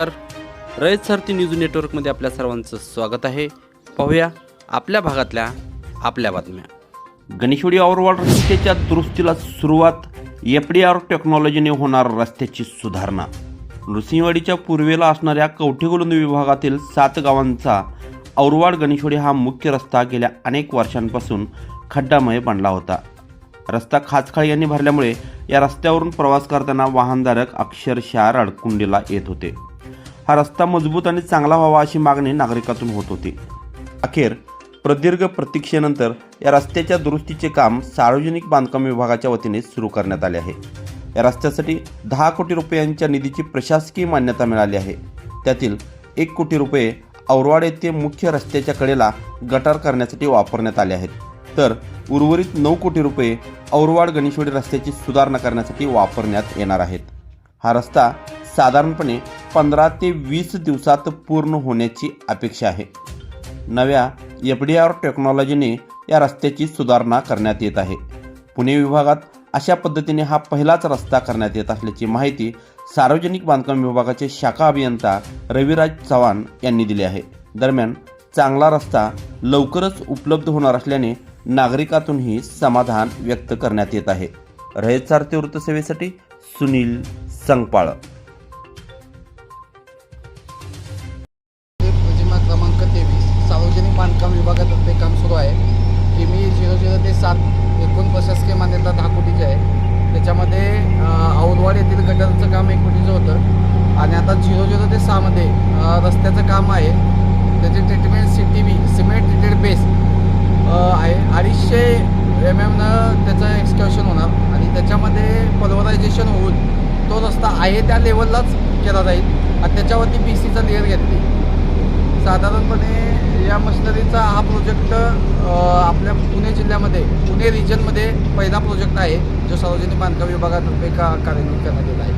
तर रयत सारथी न्यूज नेटवर्कमध्ये आपल्या सर्वांचं स्वागत आहे. पाहूया आपल्या भागातल्या आपल्या बातम्या. गणेशवाडी औरवाड रस्त्याच्या दुरुस्तीला सुरुवात एफ डी आर टेक्नॉलॉजीने होणार रस्त्याची सुधारणा. नृसिंहवाडीच्या पूर्वेला असणाऱ्या कवठेगुलंद विभागातील सात गावांचा औरवाड गणेशवाडी हा मुख्य रस्ता गेल्या अनेक वर्षांपासून खड्डामय बनला होता. रस्ता खाचखाळी यांनी भरल्यामुळे या रस्त्यावरून प्रवास करताना वाहनधारक अक्षरशः रडकुंडीला येत होते. हा रस्ता मजबूत आणि चांगला व्हावा अशी मागणी नागरिकातून होत होती. अखेर प्रदीर्घ प्रतीक्षेनंतर या रस्त्याच्या दुरुस्तीचे काम सार्वजनिक बांधकाम विभागाच्या वतीने सुरू करण्यात आले आहे. या रस्त्यासाठी दहा कोटी रुपयांच्या निधीची प्रशासकीय मान्यता मिळाली आहे. त्यातील एक कोटी रुपये औरवाड येथे मुख्य रस्त्याच्या कडेला गटार करण्यासाठी वापरण्यात आले आहेत. तर उर्वरित नऊ कोटी रुपये औरवाड गणेशवाडी रस्त्याची सुधारणा करण्यासाठी वापरण्यात येणार आहेत. हा रस्ता साधारणपणे पंधरा ते वीस दिवसात पूर्ण होण्याची अपेक्षा आहे. नव्या एफ डी आर टेक्नॉलॉजीने या रस्त्याची सुधारणा करण्यात येत आहे. पुणे विभागात अशा पद्धतीने हा पहिलाच रस्ता करण्यात येत असल्याची माहिती सार्वजनिक बांधकाम विभागाचे शाखा अभियंता रविराज चव्हाण यांनी दिली आहे. दरम्यान चांगला रस्ता लवकरच उपलब्ध होणार असल्याने नागरिकातूनही समाधान व्यक्त करण्यात येत आहे. रयत सारथी वृत्तसेवेसाठी सुनील संगपाळ सार्वजनिक बांधकाम विभागातर्फे काम सुरू आहे. की मी झिरो झिरो ते सात एकूण प्रशासकीय मान्यता दहा कोटीची आहे. त्याच्यामध्ये अं, औरवाड येथील गटरचं काम एक कोटीचं होतं. आणि आता झिरो झिरो ते सहामध्ये रस्त्याचं काम आहे. त्याचे treatment C T V cement treated base आहे. अडीचशे एम एमनं त्याचं एक्सकर्शन होणार. आणि त्याच्यामध्ये पल्वरायझेशन होऊन तो रस्ता आहे त्या लेवललाच केला जाईल. आणि त्याच्यावरती बी सीचा लेअर घेतली. साधारणपणे या मशिनरीचा हा प्रोजेक्ट आपल्या पुणे जिल्ह्यामध्ये पुणे रिजनमध्ये पहिला प्रोजेक्ट आहे जो सार्वजनिक बांधकाम विभागातर्फे का कार्यान्वित करण्यात येत आहे.